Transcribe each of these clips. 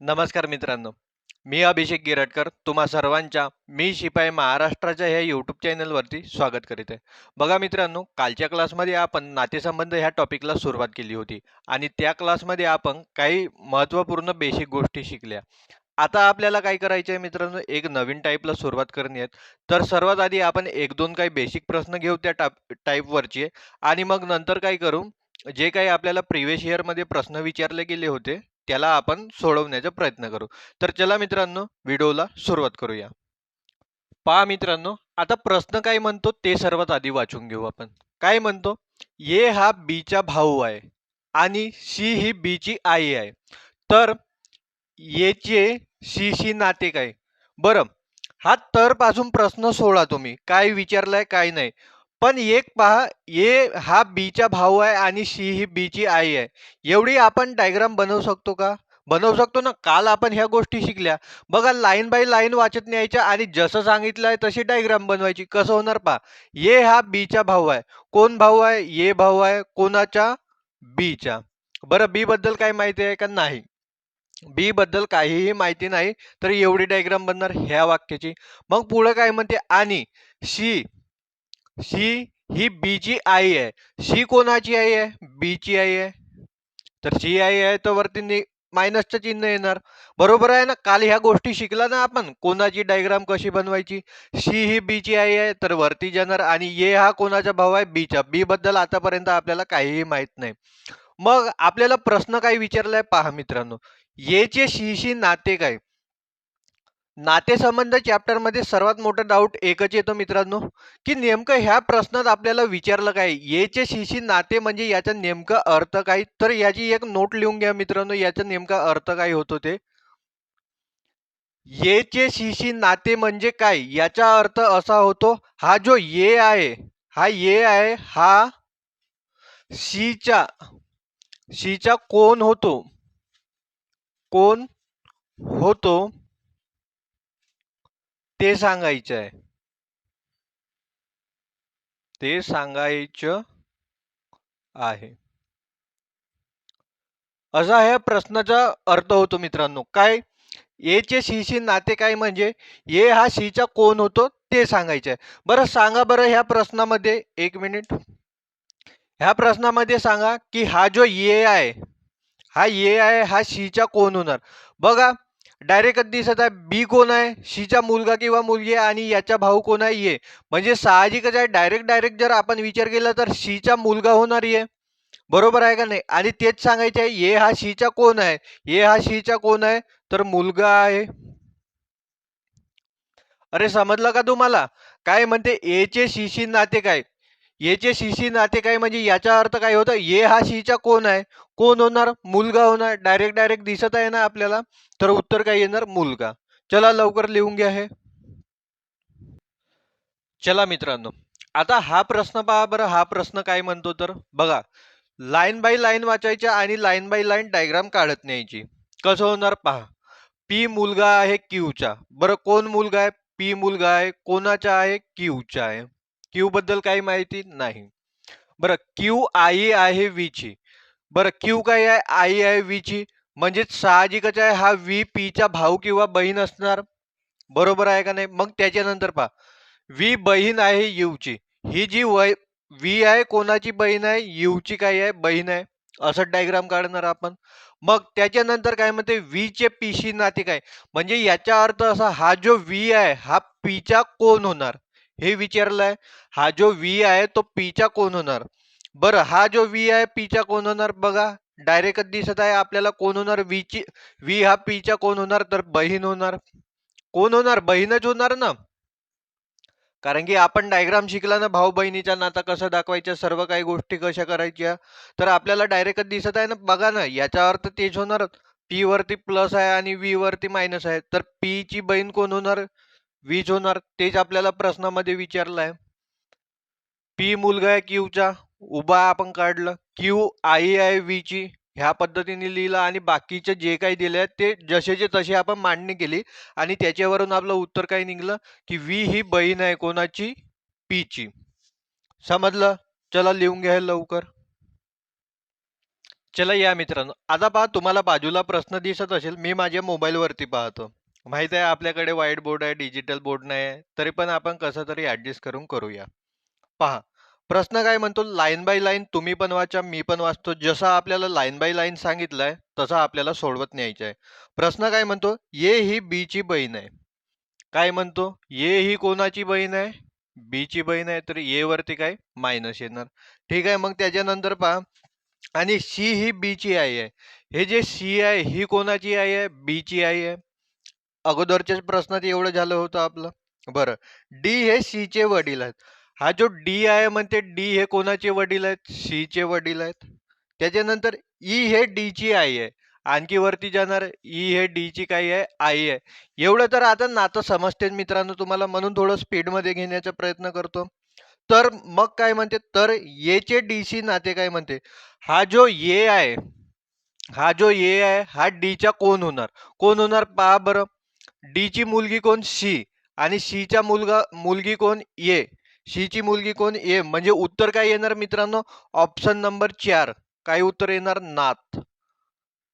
नमस्कार मित्रांनो मी अभिषेक गिरटकर. तुम्हा सर्वांच्या मी शिपाई महाराष्ट्राच्या ह्या यूट्यूब चॅनलवरती स्वागत करीत आहे. बघा मित्रांनो कालच्या क्लासमध्ये आपण नातेसंबंध ह्या टॉपिकला सुरुवात केली होती आणि त्या क्लासमध्ये आपण काही महत्त्वपूर्ण बेसिक गोष्टी शिकल्या. आता आपल्याला काय करायचं आहे मित्रांनो एक नवीन टाईपला सुरुवात करणे आहेत तर सर्वात आधी आपण एक दोन काही बेसिक प्रश्न घेऊ त्या टाप टाईपवरचे आणि मग नंतर काय करू? जे काही आपल्याला प्रिव्हियस इयरमध्ये प्रश्न विचारले गेले होते त्याला आपण सोडवण्याचा प्रयत्न करू. तर चला मित्रांनो व्हिडिओला सुरुवात करूया. पहा मित्रांनो आता प्रश्न काय म्हणतो ते सर्वात आधी वाचून घेऊ आपण. काय म्हणतो? ये हा बीचा भाऊ आहे आणि सी ही बीची आई आहे. तर येचे सी नाते काय बरं हा तर पासून प्रश्न सोडा तुम्ही. काय विचारलाय काय नाही. पण एक पहा ए हा बीचा भाऊ आहे आणि शी ही बीची आई आहे. एवढी आपण डायग्राम बनवू शकतो का? बनवू शकतो ना. काल आपण ह्या गोष्टी शिकल्या. बघा लाईन बाय लाईन वाचत न्यायच्या आणि जसं सांगितलं आहे तशी डायग्राम बनवायची. कसं होणार पहा. ए हा बीचा भाऊ आहे. कोण भाऊ आहे? ये भाऊ आहे. कोणाच्या बीचा बरं बी बद्दल काय माहिती आहे का? नाही. बी बद्दल काहीही माहिती नाही. तर एवढी डायग्राम बनणार ह्या वाक्याची. मग पुढं काय म्हणते? आणि शी शी ही बीची आई आहे. शी कोणाची आई आहे? बीची आई आहे. तर शी आई आहे तर वरती मायनसचं चिन्ह येणार. बरोबर आहे ना? काल ह्या गोष्टी शिकला ना आपण? कोणाची डायग्राम कशी बनवायची? सी ही बीची आई आहे तर वरती जाणार आणि ये हा कोणाचा भाव आहे? बीचा. बी बद्दल आतापर्यंत आपल्याला काहीही माहीत नाही. मग आपल्याला प्रश्न काय विचारलाय पहा मित्रांनो. येचे शीशी नाते काय? नातेसंबंध चॅप्टरमध्ये सर्वात मोठा डाऊट एकच येतो मित्रांनो की नेमकं ह्या प्रश्नात आपल्याला विचारलं काय? येचे शिशी नाते म्हणजे याचा नेमका अर्थ काय? तर याची एक नोट लिहून घ्या मित्रांनो याचा नेमका अर्थ काय होतो ते? येचे शिशी नाते म्हणजे काय? याचा अर्थ असा होतो हा जो ये आहे हा ये आहे हा शीचा शीचा कोण होतो? कोण होतो? ते सांगायचं आहे ते सांगायचं आहे. असा ह्या प्रश्नाचा अर्थ होतो मित्रांनो. काय? एचे शीशी नाते काय म्हणजे? ए हा शीचा कोण होतो? ते सांगायचं आहे बरं सांगा बरं ह्या प्रश्नामध्ये. एक मिनिट. ह्या प्रश्नामध्ये सांगा की हा जो ये आहे हा ये आहे हा शीचा कोण होणार? बघा डायरेक्ट दिसत आहे? बी कोण आहे? शीचा मुलगा किंवा मुलगी आहे आणि याचा भाऊ कोण आहे? ये म्हणजे साहजिकच आहे. डायरेक्ट डायरेक्ट जर आपण विचार केला तर शीचा मुलगा होणार ये बरोबर आहे का नाही? आणि तेच सांगायचे आहे ये हा शीचा कोण आहे? ये हा शीचा कोण आहे? तर मुलगा आहे. अरे समजलं का तुम्हाला? काय म्हणते? एचे शीशी नाते काय? येचे शिशी नाते काय म्हणजे याचा अर्थ काय होतं ये हा शीचा कोण आहे? कोण होणार? मुलगा होणार. डायरेक्ट डायरेक्ट दिसत आहे ना आपल्याला? तर उत्तर काय येणार? मुलगा. चला लवकर लिहून घ्या हे. चला मित्रांनो. आता हा प्रश्न पहा बरं. हा प्रश्न काय म्हणतो तर? बघा. लाईन बाय लाईन वाचायच्या आणि लाईन बाय लाईन डायग्राम काढत न्यायची. कसं होणार? पहा. पी मुलगा आहे क्यूचा बरं कोण मुलगा आहे? पी मुलगा आहे. कोणाचा आहे? क्यूचा आहे. क्यू बद्दल काही माहिती नाही. बरं क्यू आई आहे वीची बरं क्यू काय आहे? आई आहे वीची म्हणजेच साहजिकच आहे हा वी पीचा भाऊ किंवा बहीण असणार. बरोबर आहे का नाही? मग त्याच्यानंतर पहा. वी बहीण आहे यूची ही जी वय वी आहे कोणाची बहीण आहे? यूची काय आहे? बहीण आहे. असं डायग्राम काढणार आपण. मग त्याच्यानंतर काय म्हणते? वीचे पीशी नाते काय? म्हणजे याचा अर्थ असा हा जो वी आहे हा पीचा कोण होणार? हे विचारलंय हा जो व्ही आहे तो पीचा कोण होणार? बरं हा जो वी आहे पीचा कोण होणार बघा. डायरेक्ट दिसत आहे आपल्याला कोण होणार? वीची व्ही हा पीचा कोण होणार? तर बहीण होणार. कोण होणार? बहीणच होणार ना? कारण की आपण डायग्राम शिकला ना भाऊ बहिणीचा नाता कसं दाखवायचं सर्व काही गोष्टी कशा करायच्या? तर आपल्याला डायरेक्ट दिसत आहे ना बघा ना याचा अर्थ तेच होणार. पी वरती प्लस आहे आणि व्ही वरती मायनस आहे. तर पी ची बहीण कोण होणार? वीज होणार तेच आपल्याला प्रश्नामध्ये विचारलंय. पी मुलगा आहे क्यूचा उभा आपण काढलं. क्यू आई आहे वीची ह्या पद्धतीने लिहिलं आणि बाकीचे जे काही दिले आहेत ते जसेचे तसे आपण मांडणी केली आणि त्याच्यावरून आपलं उत्तर काय निघलं की वी ही बहीण आहे कोणाची? पीची. समजलं? चला लिहून घ्या लवकर. चला या मित्रांनो. आता पहा तुम्हाला बाजूला प्रश्न दिसत असेल मी माझ्या मोबाईलवरती पाहतो. माहीत आहे आपल्याकडे व्हाईट बोर्ड आहे डिजिटल बोर्ड नाही आहे तरी पण आपण कसं तरी ऍडजस्ट करून करूया. पहा प्रश्न काय म्हणतो लाईन बाय लाईन तुम्ही पण वाचा मी पण वाचतो जसं आपल्याला लाईन बाय लाईन सांगितलंय तसं आपल्याला सोडवत न्यायचं आहे. प्रश्न काय म्हणतो ये ही बीची बहीण आहे. काय म्हणतो ये ही कोणाची बहीण आहे? बीची बहीण आहे तर ये वरती काय? मायनस येणार. ठीक आहे मग त्याच्यानंतर पहा आणि सी ही बीची आई आहे. हे जे सी आहे ही कोणाची आई आहे? बीची आई आहे. अगोदरच्याच प्रश्नात एवढं झालं होतं आपलं. बरं. डी हे सीचे वडील आहेत. हा जो डी आहे म्हणते डी हे कोणाचे वडील आहेत? सीचे वडील आहेत. त्याच्यानंतर ई हे डीची आई आहे. आणखी वरती जाणार ई हे डी ची काही आहे आई आहे. एवढं तर आता नातं समजते मित्रांनो तुम्हाला. म्हणून थोडं स्पीडमध्ये घेण्याचा प्रयत्न करतो. तर मग काय म्हणते? तर येचे डी सी नाते काय म्हणते? हा जो ये आहे हा जो ये आहे हा डीचा कोण होणार? कोण होणार? पहा बरं. डीची मुलगी कोण? सी. आणि सीचा मुलगा मुलगी कोण? ये सी ची मुलगी कोण? ये म्हणजे उत्तर काय येणार मित्रांनो? ऑप्शन नंबर चार. काय उत्तर येणार? नाथ.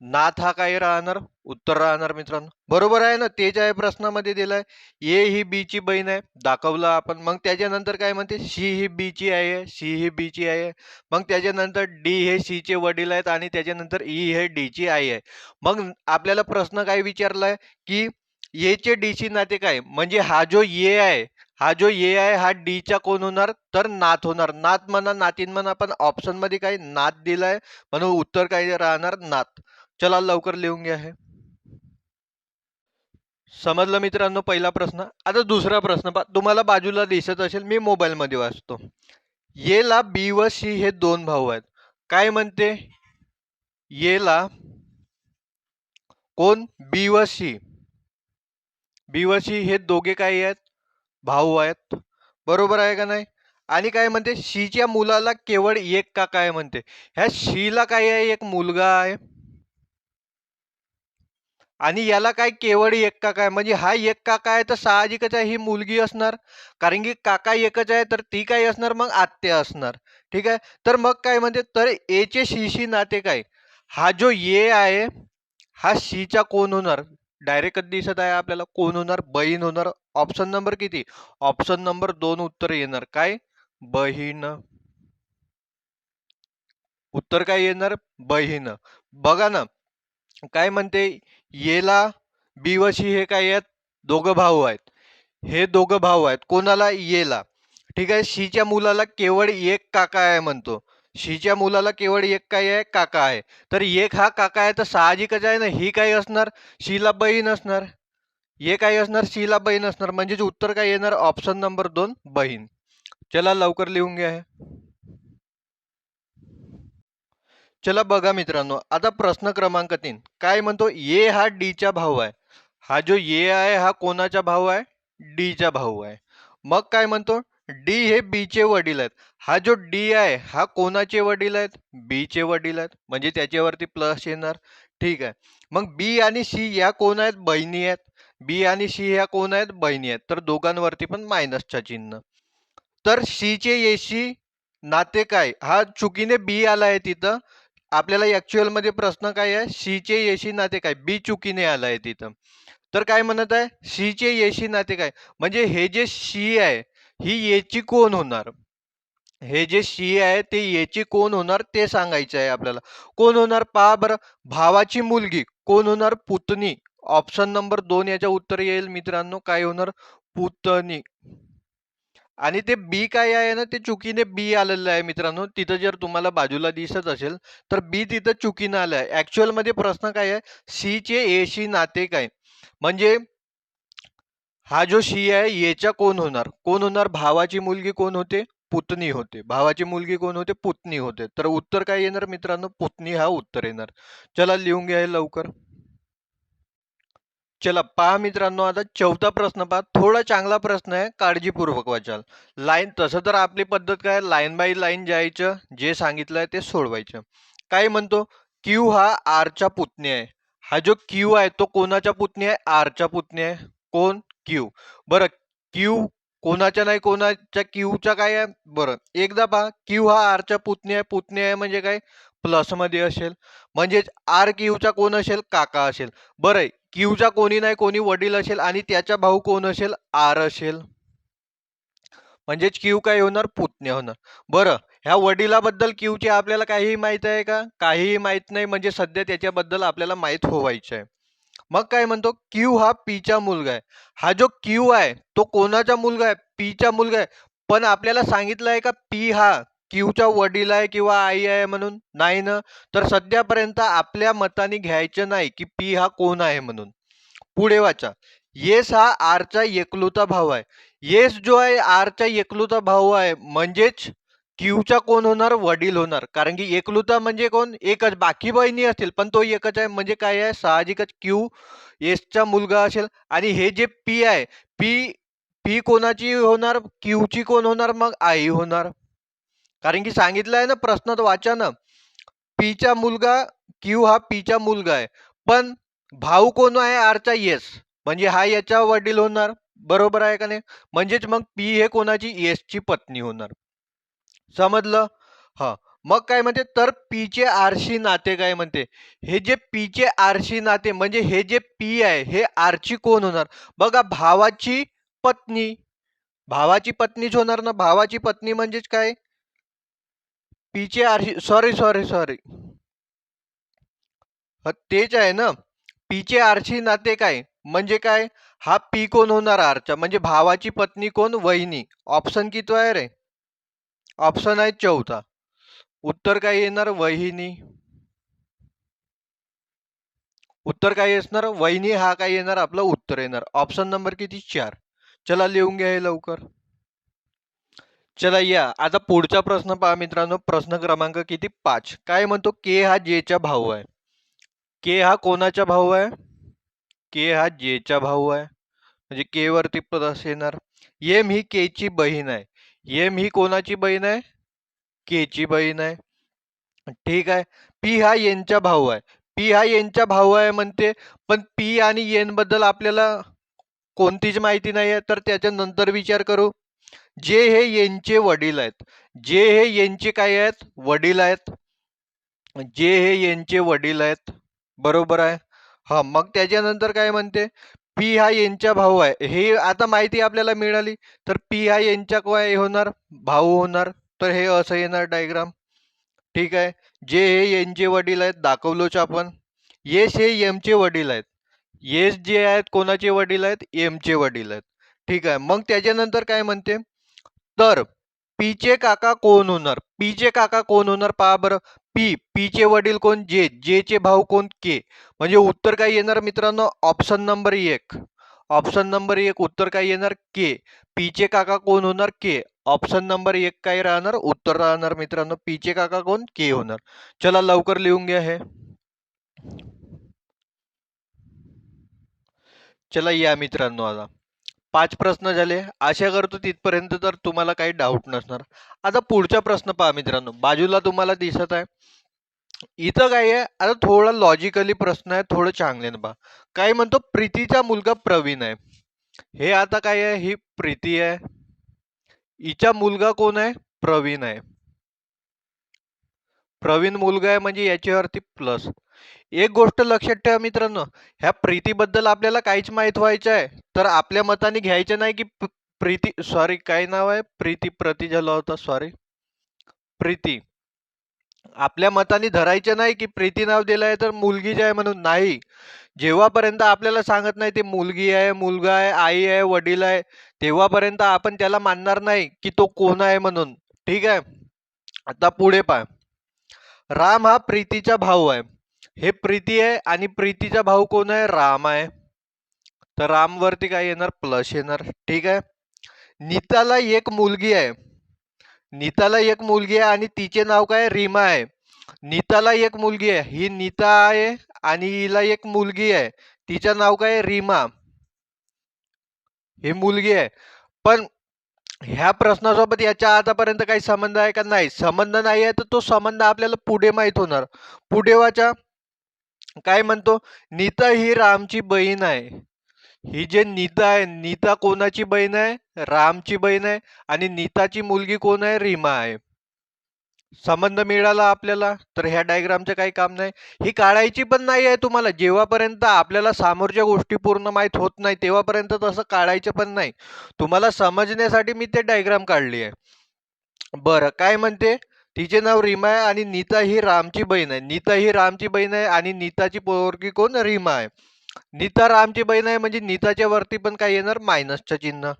नाथ हा काय राहणार? उत्तर राहणार मित्रांनो. बरोबर आहे ना? तेच आहे प्रश्नामध्ये दिलाय. ए ही बी ची बहीण आहे. दाखवलं आपण. मग त्याच्यानंतर काय म्हणते? सी ही बी ची आहे. सी ही बी ची आहे. मग त्याच्यानंतर डी हे सी चे वडील आहेत आणि त्याच्यानंतर ई हे डी ची आई आहे. मग आपल्याला प्रश्न काय विचारलाय? की येचे चे डी नाते काय? म्हणजे हा जो ये आहे हा जो ये आहे हा डीचा कोण होणार? तर नाथ होणार. नात म्हणा नातीन म्हणा पण ऑप्शनमध्ये काय? नात दिलाय. म्हणून उत्तर काय राहणार? नात. चला लवकर लिहून घ्या हे. समजलं मित्रांनो पहिला प्रश्न? आता दुसरा प्रश्न पहा. तुम्हाला बाजूला दिसत असेल मी मोबाईल मध्ये वाचतो. येला बी व सी हे दोन भाऊ आहेत. काय म्हणते? येला कोण? बी व सी बी व सी हे दोघे काही आहेत? भाऊ आहेत. बरोबर आहे का नाही? आणि काय म्हणते? शीच्या मुलाला केवळ एक काका आहे म्हणते? ह्या शीला काय आहे? एक मुलगा आहे. आणि याला काय केवळ एक काका आहे म्हणजे हा एक काका आहे तर साहजिकच आहे ही मुलगी असणार. कारण की काका एकच आहे तर ती काय असणार? मग आत्या असणार. ठीक आहे? तर मग काय म्हणते? तर एचे शीशी नाते काय? हा जो ये आहे हा शीचा कोण होणार? डायरेक्ट दिसत आहे आपल्याला कोण होणार? बहीण होणार. ऑप्शन नंबर किती? ऑप्शन नंबर दोन उत्तर येणार. काय? बहीण. उत्तर काय येणार? बहीण. बघा ना. काय म्हणते? येला बिवशी हे काय आहेत? दोघं भाऊ आहेत. हे दोघं भाऊ आहेत. कोणाला? येला. ठीक आहे? शीच्या मुलाला केवळ एक काका आहे म्हणतो. शीच्या मुलाला केवळ एक काय आहे? काका आहे. तर एक हा काका आहे तर साहजिकच आहे ना? ही काय असणार? शीला बहीण असणार हे काय असणार? शीला बहीण असणार म्हणजेच उत्तर काय येणार? ऑप्शन नंबर दोन बहीण. चला लवकर लिहून घ्या चला बघा मित्रांनो. आता प्रश्न क्रमांक तीन. काय म्हणतो? ये हा डीचा भाऊ आहे. हा जो ये आहे हा कोणाचा भाऊ आहे? डीचा भाऊ आहे. मग काय म्हणतो? डी हे बी चे वडील आहेत. हा जो डी आहे हा कोणाचे वडील आहेत? बीचे वडील आहेत. म्हणजे त्याच्यावरती प्लस येणार. ठीक आहे. मग बी आणि सी या कोण आहेत? बहिणी आहेत. बी आणि सी ह्या कोण आहेत? बहिणी आहेत. तर दोघांवरती पण मायनसचा चिन्ह. तर सीचे येशी नाते काय? हा चुकीने बी आला आहे तिथं. आपल्याला ॲक्च्युअलमध्ये प्रश्न काय आहे? सीचे येशी नाते काय? बी चुकीने आला आहे तिथं. तर काय म्हणत आहे? सीचे येशी नाते काय? म्हणजे हे जे सी आहे ही येची कोण होणार? हे जे सी आहे ते येची कोण होणार ते सांगायचं आहे आपल्याला. कोण होणार? पहा बरं भावाची मुलगी. कोण होणार? पुतणी. ऑप्शन नंबर दोन याच्या उत्तर येईल मित्रांनो. काय होणार? पुतणी. आणि ते बी काय आहे ना ते चुकीने बी आलेलं आहे मित्रांनो. तिथं जर तुम्हाला बाजूला दिसत असेल तर बी तिथं चुकीनं आलं आहे. ऍक्च्युअलमध्ये प्रश्न काय आहे? सी चे एशी नाते काय? म्हणजे हा जो शी आहे याच्या कोण होणार? कोण होणार? भावाची मुलगी कोण होते? पुतणी होते. भावाची मुलगी कोण होते? पुतणी होते. तर उत्तर काय येणार मित्रांनो? पुतणी हा उत्तर येणार. चला लिहून घ्या लवकर. चला पहा मित्रांनो आता चौथा प्रश्न पहा. थोडा चांगला प्रश्न आहे काळजीपूर्वक वाचाल. लाईन तसं तर आपली पद्धत काय? लाईन बाय लाईन जायचं जे सांगितलंय ते सोडवायचं. काय म्हणतो? क्यू हा आरचा पुतणी आहे. हा जो क्यू आहे तो कोणाच्या पुतणी आहे? आरच्या पुतणी आहे. कोण? क्यू बरं क्यू कोणाच्या नाही कोणाच्या क्यूच्या काय आहे? बरं. एकदा पहा क्यू हा आरच्या पुतणी आहे. पुतणी आहे म्हणजे काय? प्लसमध्ये असेल. म्हणजेच आर क्यूचा कोण असेल? काका असेल. बरं आहे क्यूचा कोणी नाही कोणी वडील असेल आणि त्याचा भाऊ कोण असेल? आर असेल. म्हणजेच क्यू काय होणार? पुतण्या होणार. बरं ह्या वडिलाबद्दल क्यूचे आपल्याला काहीही माहीत आहे का? काहीही माहीत नाही म्हणजे सध्या त्याच्याबद्दल आपल्याला माहीत व्हायचं आहे. मग काय म्हणतो? क्यू हा पीचा मुलगा आहे. हा जो क्यू आहे तो कोणाचा मुलगा आहे? पीचा मुलगा आहे. पण आपल्याला सांगितलं आहे का पी हा क्यूचा वडील आहे किंवा आई आहे म्हणून? नाही ना? तर सध्यापर्यंत आपल्या मताने घ्यायचं नाही की पी हा कोण आहे म्हणून. पुढे वाचा. येस हा आरचा एकलुता भाऊ आहे. येस जो आहे आरचा एकलुता भाऊ आहे म्हणजेच क्यूचा कोण होणार? वडील होणार. कारण की एकलुता म्हणजे कोण? एकच. बाकी बहिणी असतील पण तो एकच आहे. म्हणजे काय आहे? साहजिकच क्यू येसचा मुलगा असेल. आणि हे जे पी आहे पी पी कोणाची होणार? क्यूची कोण होणार? मग आई होणार. कारण की सांगितलं आहे ना प्रश्नात वाचा ना पीचा मुलगा क्यू हा पीचा मुलगा आहे. पण भाऊ कोण आहे? आरचा येस. म्हणजे हा याचा वडील होणार. बरोबर आहे का नाही? म्हणजेच मग पी हे कोणाची? येसची पत्नी होणार. समजलं? हा. मग काय म्हणते? तर पीचे आरशी नाते काय म्हणते? हे जे पीचे आरशी नाते म्हणजे हे जे पी आहे हे आरची कोण होणार? बघा भावाची पत्नी. भावाची पत्नीच होणार ना? भावाची पत्नी म्हणजेच काय? पीचे आरशी सॉरी सॉरी सॉरी तेच आहे ना? पीचे आरशी नाते काय? म्हणजे काय? हा पी कोण होणार? आरचा. म्हणजे भावाची पत्नी कोण? वहिनी. ऑप्शन किती आहे रे? ऑप्शन आहे चौथा. उत्तर काय येणार? वहिनी. उत्तर काय असणार वहिनी हा काय येणार? आपलं उत्तर येणार. ऑप्शन नंबर किती? चार. चला लिहून घ्या हे लवकर. चला या. आता पुढचा प्रश्न पहा मित्रांनो. प्रश्न क्रमांक किती? पाच. काय म्हणतो? के हा जेचा भाऊ आहे. के हा कोणाचा भाऊ आहे? के हा जेचा भाऊ आहे. म्हणजे के वरती प्लस येणार. एम ही के ची बहीण आहे. एम ही कोणाची बहीण आहे? के ची बहीण आहे? ठीक आहे. पी हा यांचा भाऊ आहे. पी हा यांचा भाऊ आहे म्हणते पण पी आणि येन बद्दल आपल्याला कोणतीच माहिती नाही आहे तर त्याच्यानंतर विचार करू. जे हे यांचे वडील आहेत जे हे यांचे काय आहेत? वडील आहेत. जे हे यांचे वडील आहेत. बरोबर आहे. हा मग त्याच्यानंतर काय म्हणते? पी हा यांच्या भाऊ आहे. हे आता माहिती आपल्याला मिळाली. तर पी हा यांच्या काय होणार? भाऊ होणार. तर हे असं येणार डायग्राम ठीक आहे. जे हे यांचे वडील आहेत दाखवलोच आपण. येस हे एमचे वडील आहेत. येस जे आहेत कोणाचे वडील आहेत? एमचे वडील आहेत. ठीक आहे. मग त्याच्यानंतर काय म्हणते? तर पीचे काका कोण होणार? पीचे काका कोण होणार पहा बरं. पी पीचे वडील कोण? जे जेचे भाऊ कोण? के. म्हणजे उत्तर काय येणार मित्रांनो? ऑप्शन नंबर एक. ऑप्शन नंबर एक उत्तर काय येणार? के. पीचे काका कोण होणार? के. ऑप्शन नंबर एक काय राहणार? उत्तर राहणार मित्रांनो. पीचे काका कोण? के होणार. चला लवकर लिहून घ्या हे. चला या मित्रांनो आता. पाच प्रश्न झाले. आशा करतो तिथपर्यंत तर तुम्हाला काही डाऊट नसणार. आता पुढचा प्रश्न पहा मित्रांनो. बाजूला तुम्हाला दिसत आहे. इथं काय आहे? आता थोडा लॉजिकली प्रश्न आहे थोडं चांगल्यानं पहा. काय म्हणतो? प्रीतीचा मुलगा प्रवीण आहे. हे आता काय आहे? ही प्रीती आहे. हिचा मुलगा कोण आहे? प्रवीण आहे. प्रवीण मुलगा आहे म्हणजे याच्यावरती प्लस एक गोष्ट लक्षात ठेवा मित्रांनो ह्या प्रीतीबद्दल आपल्याला काहीच माहीत व्हायचं आहे. तर आपल्या मताने घ्यायचं नाही की प्रीती सॉरी काय नाव आहे? प्रीती प्रती झाला होता सॉरी प्रीती. आपल्या मताने धरायचं नाही की प्रीती नाव दिलं आहे तर मुलगीच आहे म्हणून. नाही. जेव्हापर्यंत आपल्याला सांगत नाही ते मुलगी आहे मुलगा आहे आई आहे वडील आहे तेव्हापर्यंत आपण त्याला मानणार नाही की तो कोण आहे म्हणून. ठीक आहे? आता पुढे पहा. राम हा प्रीतीचा भाऊ आहे. हे प्रीती आहे आणि प्रीतीचा भाऊ कोण आहे? राम आहे. तर रामवरती काय येणार? प्लस येणार. ठीक आहे? नीताला एक मुलगी आहे. नीताला एक मुलगी आहे आणि तिचे नाव काय? रीमा आहे. नीताला एक मुलगी आहे. ही नीता आहे आणि हिला एक मुलगी आहे. तिचं नाव काय? रीमा. ही मुलगी आहे. पण ह्या प्रश्नासोबत याच्या आतापर्यंत काही संबंध आहे का? नाही. संबंध नाही आहे तर तो संबंध आपल्याला पुढे माहीत होणार. पुढे वाचा. काय म्हणतो? नीता ही रामची बहीण आहे. ही जे नीता आहे नीता कोणाची बहीण आहे? रामची बहीण आहे. आणि नीताची मुलगी कोण आहे? रीमा आहे. संबंध मिळाला आपल्याला? तर ह्या डायग्रामचं काही काम नाही. ही काढायची पण नाही आहे तुम्हाला. जेव्हापर्यंत आपल्याला समोरच्या गोष्टी पूर्ण माहीत होत नाही तेव्हापर्यंत तसं काढायचं पण नाही. तुम्हाला समजण्यासाठी मी ते डायग्राम काढली आहे. बरं काय म्हणते? तिचे नाव रीमा आहे आणि नीता ही रामची बहीण आहे. नीता ही रामची बहीण आहे आणि नीताची पोरगी कोण? रीमा आहे. नीता रामची बहीण आहे म्हणजे नीताच्या वरती पण काय येणार? मायनसचं चिन्ह.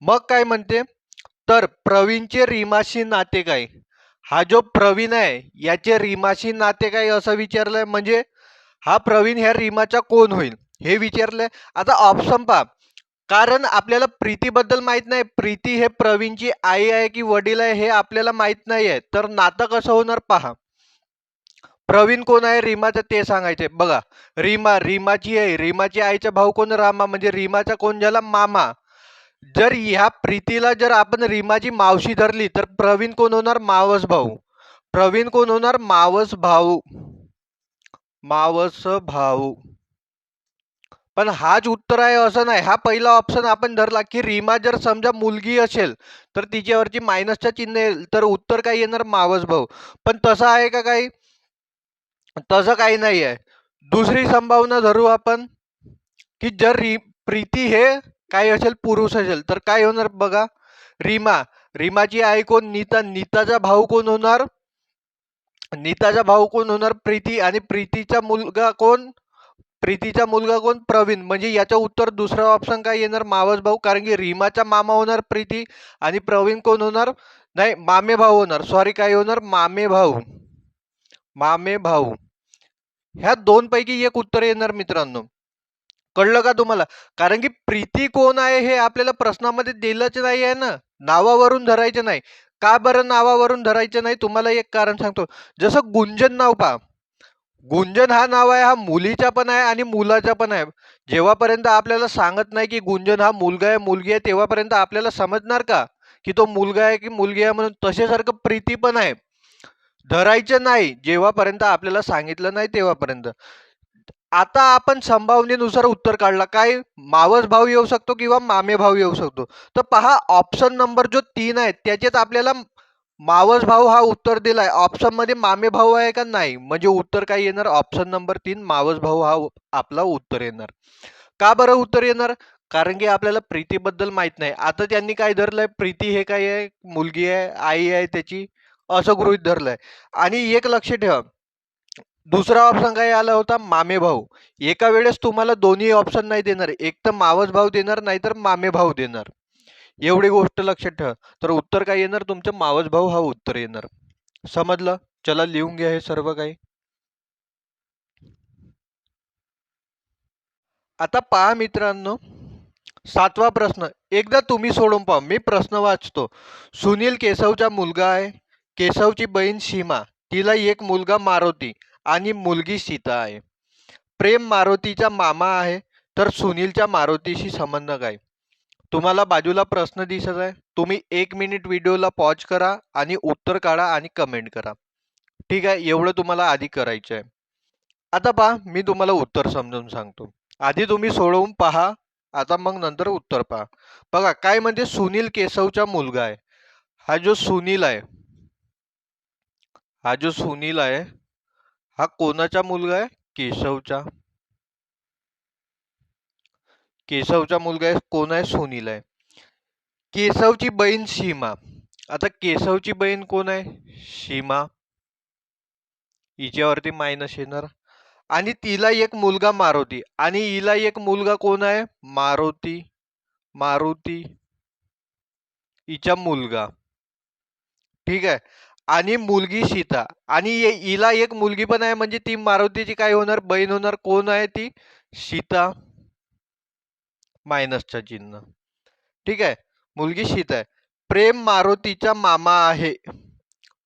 मग काय म्हणते? तर प्रवीणचे रीमाशी नाते काय? हा जो प्रवीण आहे याचे रीमाशी नाते काय असं विचारलंय? म्हणजे हा प्रवीण ह्या रीमाचा कोण होईल? हे विचारलंय. आता ऑप्शन पहा. कारण आपल्याला प्रीतीबद्दल माहीत नाही. प्रीती हे प्रवीणची आई आहे की वडील आहे हे आपल्याला माहीत नाही आहे तर नातं कसं होणार पहा. प्रवीण कोण आहे? रीमाचं ते सांगायचे. बघा रीमा रीमाची आहे रीमाची आईचा भाऊ कोण? रामा. म्हणजे रीमाचा कोण झाला? मामा. जर ह्या प्रीतीला जर आपण रीमाची मावशी धरली तर प्रवीण कोण होणार? मावस भाऊ. प्रवीण कोण होणार? मावस भाऊ. मावस भाऊ. पण हाच उत्तर आहे असं नाही. हा पहिला ऑप्शन आपण धरला की रीमा जर समजा मुलगी असेल तर तिच्यावरची मायनसच्या चिन्ह येईल. तर उत्तर काय येणार? मावस भाऊ. पण तसं आहे का काही? तसं काही नाही आहे दुसरी संभावना धरू आपण की जर री प्रीती हे काय असेल? पुरुष असेल. तर काय होणार बघा? रीमा. रीमाची आई कोण? नीता. नीताचा भाऊ कोण होणार? नीताचा भाऊ कोण होणार? प्रीती. आणि प्रीतीचा मुलगा कोण? प्रीतीचा मुलगा कोण? प्रवीण. म्हणजे याचं उत्तर दुसरं ऑप्शन काय येणार? मावस भाऊ. कारण की रीमाचा मामा होणार प्रीती आणि प्रवीण कोण होणार? नाही मामे भाऊ होणार. सॉरी काय होणार? मामे भाऊ. मामे भाऊ. ह्या दोन पैकी एक उत्तर येणार मित्रांनो. कळलं का तुम्हाला? कारण की प्रीती कोण आहे हे आपल्याला प्रश्नामध्ये दिलंच नाही आहे ना. नावावरून धरायचं नाही. का बरं नावावरून धरायचं नाही? तुम्हाला एक कारण सांगतो. जसं गुंजन नाव पहा. गुंजन हा नाव आहे हा मुलीचा पण आहे आणि मुलाचा पण आहे. जेव्हापर्यंत आपल्याला सांगत नाही की गुंजन हा मुलगा आहे मुलगी आहे तेव्हापर्यंत आपल्याला समजणार का? की तो मुलगा आहे की मुलगी आहे म्हणून तसेसारखं प्रीती पण आहे. धरायचं नाही जेव्हापर्यंत आपल्याला सांगितलं नाही तेव्हापर्यंत. आता आपण संभावनेनुसार उत्तर काढला. काय मावस भाऊ येऊ शकतो किंवा मामे भाऊ येऊ शकतो. तर पहा ऑप्शन नंबर जो तीन आहे त्याच्यात आपल्याला मावस भाऊ हा उत्तर दिलाय. ऑप्शनमध्ये मामे भाऊ आहे का नाही? म्हणजे उत्तर काय येणार? ऑप्शन नंबर तीन मावस भाऊ हा आपला उत्तर येणार. का बरं उत्तर येणार? कारण की आपल्याला प्रीतीबद्दल माहीत नाही. आता त्यांनी काय धरलंय? प्रीती हे काय आहे? मुलगी आहे आई आहे त्याची असं गृहित धरलंय. आणि एक लक्ष ठेवा. दुसरा ऑप्शन काय आला होता? मामे भाऊ. एका वेळेस तुम्हाला दोन्ही ऑप्शन नाही देणार. एक तर मावस भाऊ देणार नाही तर मामे भाऊ देणार. एवढी गोष्ट लक्षात ठेवा. तर उत्तर काय येणार? तुमचं मावस भाऊ हा उत्तर येणार. समजलं? चला लिहून घ्या हे सर्व काही. आता पहा मित्रांनो सातवा प्रश्न. एकदा तुम्ही सोडून पहा. मी प्रश्न वाचतो. सुनील केशवचा मुलगा आहे. केशवची बहीण सीमा. तिला एक मुलगा मारुती आणि मुलगी सीता आहे. प्रेम मारुतीचा मामा आहे. तर सुनीलच्या मारुतीशी संबंध काय? तुम्हाला बाजूला प्रश्न दिसत आहे. तुम्ही एक मिनिट व्हिडिओला पॉज करा आणि उत्तर काढा आणि कमेंट करा. ठीक आहे एवढं तुम्हाला आधी करायचं आहे आता पहा मी तुम्हाला उत्तर समजून सांगतो. आधी तुम्ही सोडवून पहा आता मग नंतर उत्तर पहा. बघा काय म्हणजे सुनील केशवचा मुलगा आहे. हा जो सुनील आहे हा जो सुनील आहे हा कोणाचा मुलगा आहे? केशवचा. केशवचा मुलगा आहे कोण आहे? सुनील आहे. केशवची बहीण सीमा. आता केशवची बहीण कोण आहे? सीमा. हिच्यावरती मायनस येणार. आणि तिला एक मुलगा मारुती. आणि हिला एक मुलगा कोण आहे? मारुती. मारुती. हिचा मुलगा. ठीक आहे. आणि मुलगी सीता. आणि ये- हिला एक मुलगी पण आहे म्हणजे ती मारुतीची काय होणार? बहीण होणार. कोण आहे ती? सीता. मायनसचा चिन्ह ठीक आहे? मुलगी शीत आहे. प्रेम मारुतीचा मामा आहे.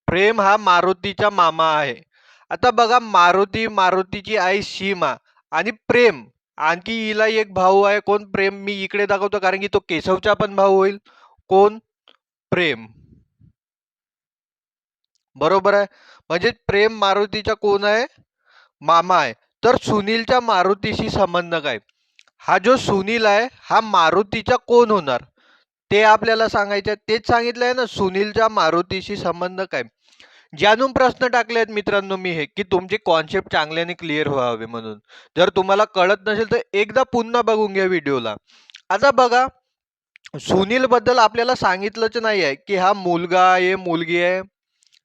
प्रेम हा मारुतीचा मामा आहे. आता बघा मारुती मारुतीची आई सीमा आणि प्रेम. आणखी हिला एक भाऊ आहे. कोण? प्रेम मी इकडे दाखवतो कारण की तो केशवचा पण भाऊ होईल. कोण? प्रेम. बरोबर आहे? म्हणजे प्रेम मारुतीचा कोण आहे? मामा आहे. तर सुनीलच्या मारुतीशी संबंध काय? हा जो सुनील आहे हा मारुतीचा कोण होणार? ते आपल्याला सांगायचं तेच तेच सांगितलंय ना सुनीलच्या मारुतीशी संबंध काय? जाणून प्रश्न टाकले आहेत मित्रांनो मी हे की तुमचे कॉन्सेप्ट चांगल्याने क्लिअर व्हावे म्हणून. जर तुम्हाला कळत नसेल तर एकदा पुन्हा बघून घ्या व्हिडिओला. आता बघा सुनील बद्दल आपल्याला सांगितलंच नाही आहे की हा मुलगा आहे मुलगी आहे.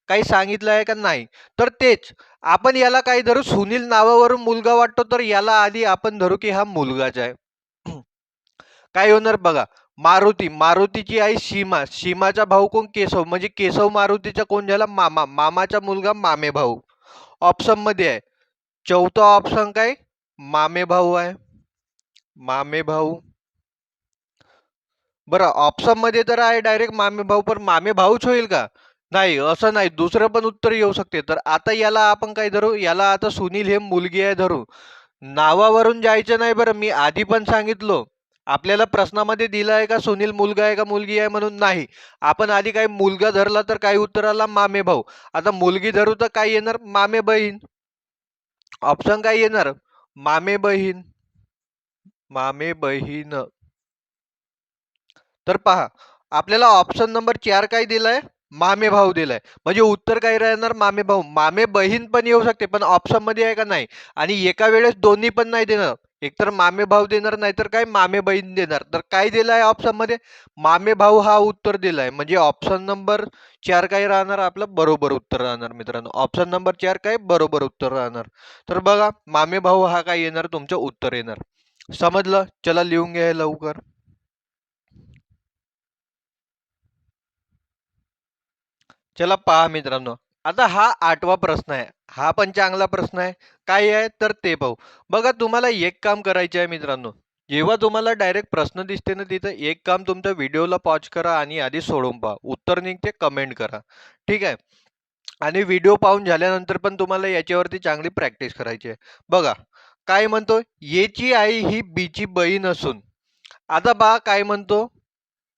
काही सांगितलं आहे का? नाही. तर तेच आपण याला काही धरू. सुनील नावावरून मुलगा वाटतो तर याला आधी आपण धरू की हा मुलगाच आहे. काय होणार बघा. मारुती. मारुतीची आई सीमा. सीमाचा भाऊ कोण? केशव. म्हणजे केशव मारुतीचा कोण झाला? मामा. मामाचा मुलगा मामे भाऊ. ऑप्शनमध्ये आहे. चौथा ऑप्शन काय? मामे भाऊ आहे. मामे भाऊ. बरं ऑप्शनमध्ये तर आहे डायरेक्ट मामे भाऊ पण मामे भाऊच होईल का? नाही असं नाही. दुसरं पण उत्तर येऊ शकते. तर आता याला आपण काय धरू? याला आता सुनील हे मुलगी आहे धरू. नावावरून जायचं नाही बरं. मी आधी पण सांगितलो. आपल्याला प्रश्नामध्ये दिलं आहे का सुनील मुलगा आहे का मुलगी आहे म्हणून? नाही. आपण आधी काही मुलगा धरला तर काही उत्तर आला मामे भाऊ. आता मुलगी धरू तर काय येणार? मामे बहीण. ऑप्शन काय येणार? मामे बहीण. मामे बहीण. तर पहा आपल्याला ऑप्शन नंबर चार काय दिलाय? मामे भाऊ दिलाय. म्हणजे उत्तर काय राहणार मामे भाऊ. मामे बहीण पण येऊ शकते पण ऑप्शनमध्ये आहे का नाही? आणि एका वेळेस दोन्ही पण नाही देणार. एकतर मामे भाऊ देणार नाहीतर काय? मामे बहीण देणार. तर काय दिलाय ऑप्शनमध्ये? मामे भाऊ हा उत्तर दिलाय. म्हणजे ऑप्शन नंबर चार काय राहणार आपलं? बरोबर उत्तर राहणार मित्रांनो. ऑप्शन नंबर चार काय? बरोबर उत्तर राहणार. तर बघा मामे भाऊ हा काय येणार? तुमचं उत्तर येणार. समजलं? चला लिहून घ्या लवकर. चला पहा मित्रांनो. आता हा आठवा प्रश्न आहे. हा पण चांगला प्रश्न आहे. काय आहे तर ते पाहू. बघा तुम्हाला एक काम करायचे आहे मित्रांनो. जेव्हा तुम्हाला डायरेक्ट प्रश्न दिसते ना तिथं एक काम तुमच्या व्हिडिओला पॉज करा आणि आधी सोडून पहा. उत्तर निघते कमेंट करा. ठीक आहे? आणि व्हिडिओ पाहून झाल्यानंतर पण तुम्हाला याच्यावरती चांगली प्रॅक्टिस करायची आहे. बघा काय म्हणतो? येची आई ही बीची बहीण असून. आता बा काय म्हणतो?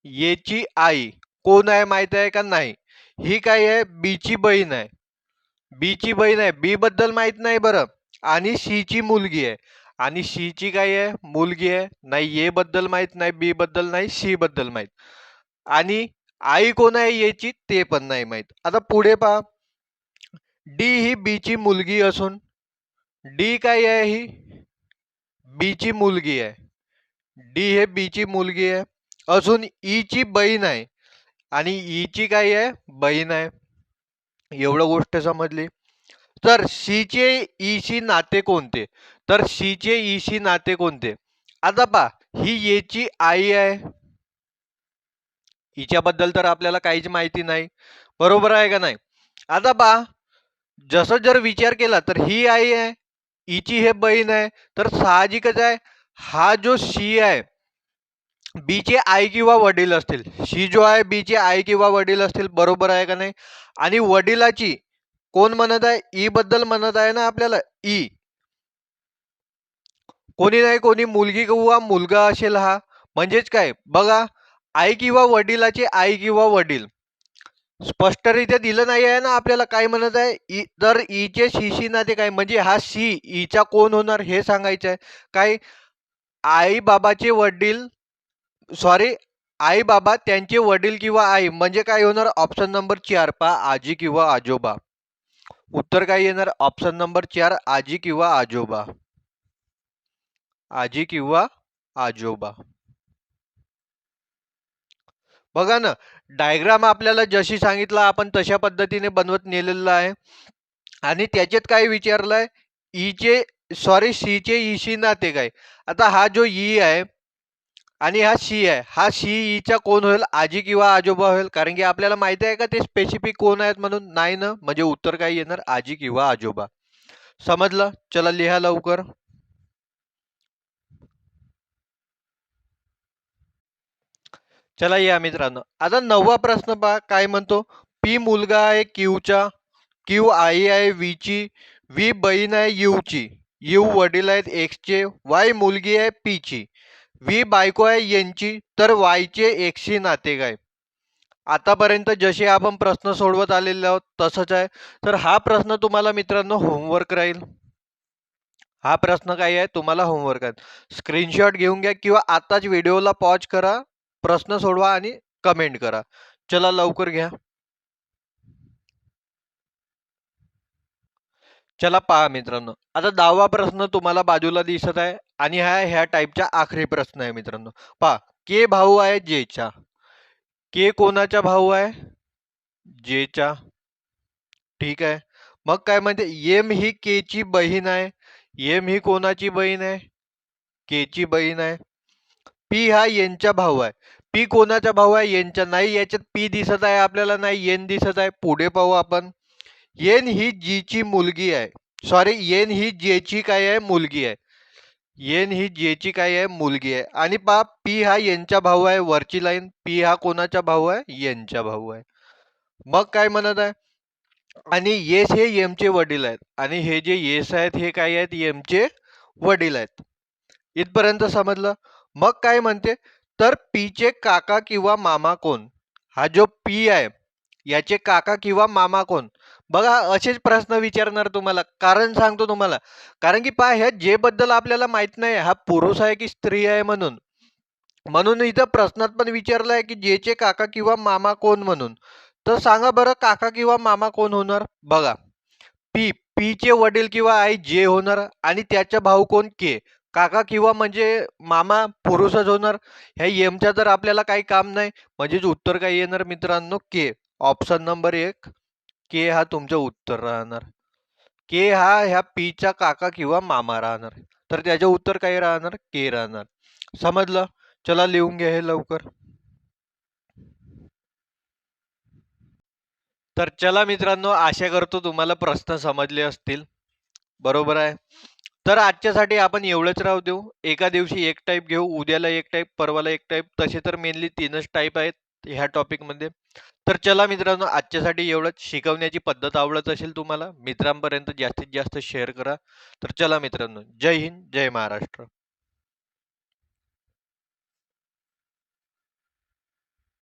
येची आई कोण आहे माहीत आहे का? नाही. ही काय आहे? बीची बहीण आहे. बीची बहीण आहे. बी बद्दल माहीत नाही बरं. आणि ची मुलगी आहे. आणि ची काय आहे? मुलगी आहे. नाही ए बद्दल माहीत नाही बी बद्दल नाही सी बद्दल माहीत. आणि आई कोण आहे याची? ते पण नाही माहीत. आता पुढे पहा. डी ही बीची मुलगी असून डी काय आहे ही? बीची मुलगी आहे. डी हे बीची मुलगी आहे. अजून ईची e बहीण आहे. आणि ईची काय आहे बहीण आहे एवढं गोष्ट समजली. तर सीचे ईशी नाते कोणते? तर सीचे ईशी नाते कोणते? आता पा ही येची आई आहे. हिच्याबद्दल तर आपल्याला काहीच माहिती नाही. बरोबर आहे का नाही? आता पा जसं जर विचार केला तर ही आई आहे हिची हे बहीण आहे. तर साहजिकच आहे हा जो शी आहे बीचे आई किंवा वडील असतील. शी जो आहे बीचे आई किंवा वडील असतील बरोबर आहे का नाही? आणि वडिलाची कोण म्हणत आहे? ई बद्दल म्हणत आहे ना आपल्याला? ई. कोणी नाही कोणी मुलगी किंवा मुलगा असेल हा. म्हणजेच काय? बघा आई किंवा वडिलाचे आई किंवा वडील. स्पष्टरित्या दिलं नाही आहे ना आपल्याला काय म्हणत आहे? ई तर ईचे शीशी नाते काय? म्हणजे हा शी ईचा कोण होणार हे सांगायचं आहे काय? आई बाबाचे वडील सॉरी आई बाबा त्यांचे वडील किंवा आई म्हणजे काय होणार? ऑप्शन नंबर चार पा आजी किंवा आजोबा. उत्तर काय येणार? ऑप्शन नंबर चार आजी किंवा आजोबा. आजी किंवा आजोबा. बघा ना डायग्राम आपल्याला जशी सांगितलं आपण तशा पद्धतीने बनवत नेलेलं आहे. आणि त्याच्यात काय विचारलंय? ईचे सॉरी सीचे ईशी नाते काय? आता हा जो ई आहे आणि हा शी आहे. हा शी ईचा कोण होईल? आजी किंवा आजोबा होईल? कारण की आपल्याला माहिती आहे का ते स्पेसिफिक कोण आहेत म्हणून? नाही ना. म्हणजे उत्तर काय येणार. आजी किंवा आजोबा. समजलं? चला लिहा लवकर. चला या मित्रांनो. आता नववा प्रश्न पहा. काय म्हणतो? पी मुलगा आहे क्यूचा. क्यू आई आहे वीची. वी बहीण आहे यूची. यू वडील आहेत एक्सचे. वाय मुलगी आहे पीची. वी बायको आहे यांची तर वायचे एकशी नातेक आहे आतापर्यंत जसे आपण प्रश्न सोडवत आलेले आहोत तसंच आहे. तर हा प्रश्न तुम्हाला मित्रांनो होमवर्क राहील. हा प्रश्न काय आहे तुम्हाला होमवर्क आहे. स्क्रीनशॉट घेऊन घ्या किंवा आताच व्हिडिओला पॉज करा प्रश्न सोडवा आणि कमेंट करा. चला लवकर घ्या. चला पहा मित्रांनो. आता दहावा प्रश्न तुम्हाला बाजूला दिसत आहे. आणि हा, ह्या टाईपचा आखरी प्रश्न आहे मित्रांनो. पहा, के भाऊ आहे जेचा के कोणाचा भाऊ आहे? जेचा ठीक आहे. मग काय म्हणते एम ही के ची बहीण आहे. एम ही कोणाची बहीण आहे? के ची बहीण आहे. पी हा यांचा भाऊ आहे. पी कोणाचा भाऊ आहे? यांचा नाही, याच्यात पी दिसत आहे आपल्याला? नाही येन दिसत आहे. पुढे पाहू आपण. येन ही जीची मुलगी आहे. सॉरी येन ही जेची काय आहे? मुलगी आहे. येन ही जेची काय आहे मुलगी आहे. आणि पा पी हा यांचा भाऊ आहे वरची लाईन पी हा कोणाचा भाऊ आहे यांचा भाऊ आहे. मग काय म्हणत आहे? आणि येस हे यमचे वडील आहेत. आणि हे जे येस आहेत हे काय आहेत? यमचे वडील आहेत. इथपर्यंत समजलं? मग काय म्हणते? तर पीचे काका किंवा मामा कोण? हा जो पी आहे याचे काका किंवा मामा कोण? बघा असेच प्रश्न विचारणार तुम्हाला. कारण सांगतो तुम्हाला. कारण की पहा ह्या जे बद्दल आपल्याला माहीत नाही. हा पुरुष आहे की स्त्री आहे म्हणून. म्हणून इथं प्रश्नात पण विचारलं आहे की जेचे काका किंवा मामा कोण म्हणून? तर सांगा बरं काका किंवा मामा कोण होणार? बघा. पी पीचे वडील किंवा आई जे होणार आणि त्याचा भाऊ कोण? के. काका किंवा म्हणजे मामा पुरुषच होणार. ह्या एमचा जर आपल्याला काही काम नाही. म्हणजेच उत्तर काय येणार मित्रांनो? के. ऑप्शन नंबर एक. के हा तुमचं उत्तर राहणार. के हा ह्या पीचा काका किंवा मामा राहणार. तर त्याचं उत्तर काय राहणार? के राहणार. समजलं? चला लिहून घ्या हे लवकर. तर चला मित्रांनो आशा करतो तुम्हाला प्रश्न समजले असतील. बरोबर आहे? तर आजच्यासाठी आपण एवढंच राहू देऊ. एका दिवशी एक टाईप घेऊ उद्याला एक टाईप परवाला एक टाईप तसे तर मेनली तीनच टाईप आहेत. ह्या टॉपिकमध्ये तर चला मित्रांनो आजच्यासाठी एवढंच. शिकवण्याची पद्धत आवडत असेल तुम्हाला मित्रांपर्यंत जास्तीत जास्त शेअर करा. तर चला मित्रांनो जय हिंद जय महाराष्ट्र.